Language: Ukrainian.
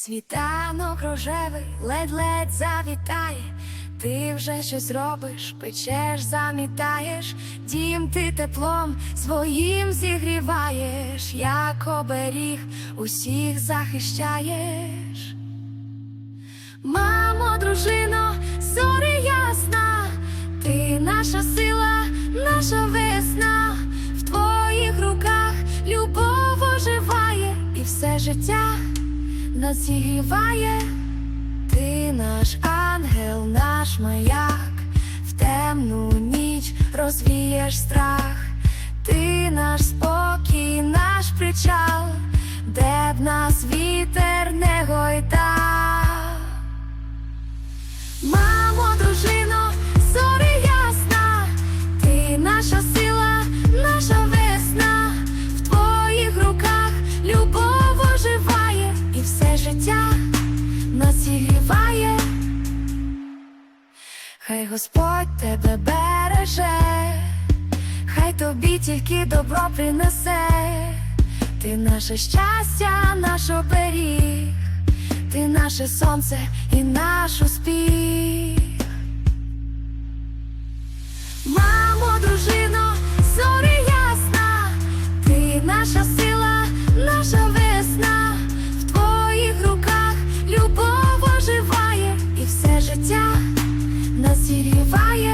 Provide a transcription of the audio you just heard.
Світанок рожевий ледь-ледь завітає, ти вже щось робиш, печеш, замітаєш, дім ти теплом своїм зігріваєш, як оберіг усіх захищаєш. Мамо, дружино, зорі ясна, ти наша сила, наша весна, в твоїх руках любов оживає. І все життя нас ти наш ангел, наш маяк, в темну ніч розвієш страх, ти наш спокій, наш причал, життя нас зігріває, хай Господь тебе береже, хай тобі тільки добро принесе, ти наше щастя, наш оберіг, ти наше сонце і наш успіх. Мамо, дружино, зорі ясна, ти наша сила. fire.